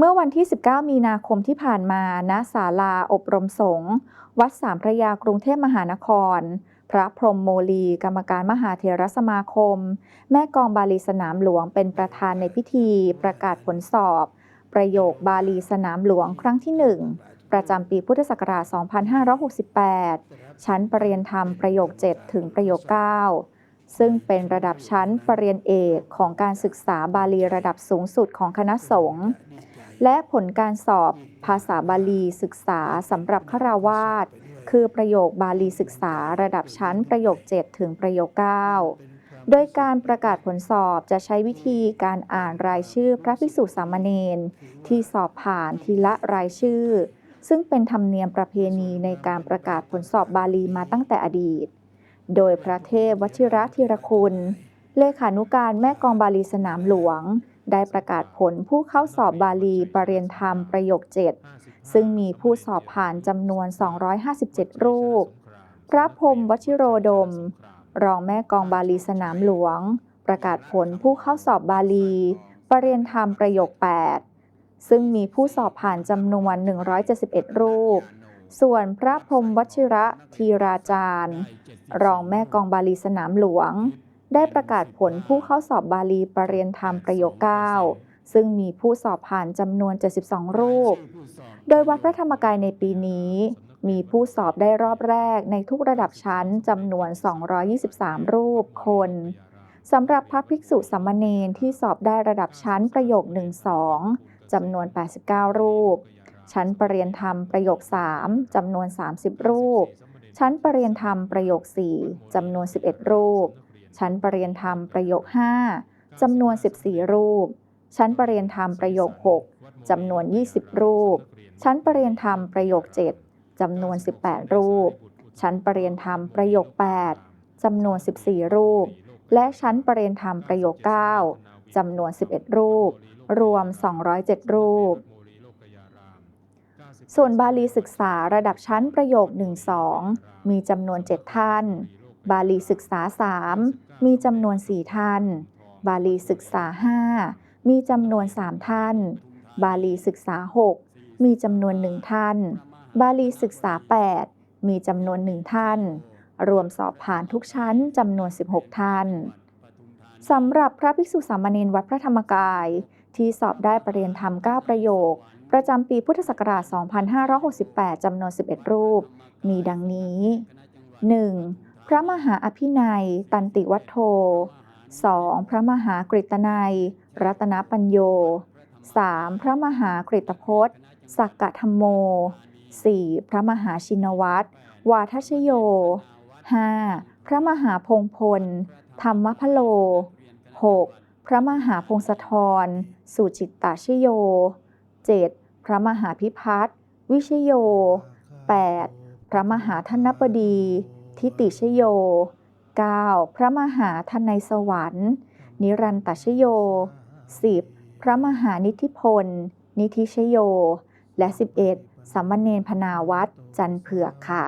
เมื่อวันที่ 19 มีนาคมที่ผ่านมา ณ ศาลาอบรมสงฆ์วัดสามพระยากรุงเทพมหานคร พระพรหมโมลี กรรมการมหาเถรสมาคม แม่กองบาลีสนามหลวงเป็นประธานในพิธี ประกาศผลสอบ ประโยคบาลีสนามหลวงครั้งที่ 1 ประจำปีพุทธศักราช 2568 ชั้นปรริญญาธรรมประโยค 7 ถึงประโยค 9 ซึ่งเป็นระดับชั้นปรริญญาเอกของการศึกษาบาลีระดับสูงสุดของคณะสงฆ์ และผลการสอบภาษาบาลีศึกษาสำหรับฆราวาสคือประโยคบาลีศึกษาระดับชั้นประโยค 7 ถึงประโยค 9 โดยการประกาศผลสอบจะใช้วิธีการอ่านรายชื่อพระภิกษุสามเณรที่สอบผ่านทีละรายชื่อ ซึ่งเป็นธรรมเนียมประเพณีในการประกาศผลสอบบาลีมาตั้งแต่อดีต โดยพระเทพวชิระธีรคุณ เลขานุการแม่กองบาลีสนามหลวง ได้ประกาศผลผู้เข้าสอบบาลีปรริยนธรรมประโยค 7 ซึ่งมีผู้สอบผ่านจำนวน 257 รูป พระพรมวชิโรดม รองแม่กองบาลีสนามหลวง ประกาศผลผู้เข้าสอบบาลีปรริยนธรรมประโยค 8 ซึ่งมีผู้สอบผ่านจำนวน 171 รูป ส่วนพระพรมวชิระธีราจารย์ รองแม่กองบาลีสนามหลวง ได้ประกาศผลผู้เข้าสอบบาลีปรริยนธรรมประโยค9ซึ่งมีผู้สอบผ่านจำนวน 72 รูป โดยวัดพระธรรมกายในปีนี้ มีผู้สอบได้รอบแรกในทุกระดับชั้นจำนวน 223 รูปคนสำหรับพระภิกษุสามเณรที่สอบได้ระดับชั้นประโยค 1-2จำนวน 89 รูป ชั้นปรริยนธรรมประโยค 3จำนวน 30 รูป ชั้นปรริยนธรรมประโยค 4จำนวน 11 รูป ชั้นปรริยนธรรมประโยค 5จำนวน 14 รูป ชั้นปรริยนธรรมประโยค 6จำนวน 20 รูป ชั้นปรริยนธรรมประโยค 7จำนวน 18 รูป ชั้นปรริยนธรรมประโยค 8จำนวน 14 รูป และชั้นปรริยนธรรมประโยค 9จำนวน 11 รูป รวม 207 รูปส่วนบาลีศึกษาระดับชั้นประโยค 1-2 มีจำนวน 7 ท่าน บาลีศึกษา 3 มีจำนวน 4 ท่าน บาลีศึกษา 5 มีจำนวน 3 ท่าน บาลีศึกษา 6 มีจำนวน 1 ท่าน บาลีศึกษา 8 มีจำนวน 1 ท่าน รวมสอบผ่านทุกชั้นจำนวน 16 ท่านสำหรับพระภิกษุสามเณรวัดพระธรรมกาย ที่สอบได้ประเรียนธรรม 9 ประโยค ประจำปีพุทธศักราช 2568 จำนวน 11 รูป มีดังนี้ 1. พระมหาอภินัย ตันติวัฒโธ 2. พระมหากฤตนัย รัตนปัญโย 3. พระมหากฤตพจน์สักกะธรรมโม 4. พระมหาชินวัตรวาทชโย 5. พระมหาพงพล ธรรมพโล 6. พระมหาพงศธรสุจิตตชโย 7. พระมหาพิพัฒน์วิชโย 8. พระมหาธนบดี ทิติชโย 9. พระมหาทนายสวรรค์ นิรันตชโย 10. พระมหานิธิพล นิธิชโย และ 11. สัมมเนนพนาวัตรจันเผือกค่ะ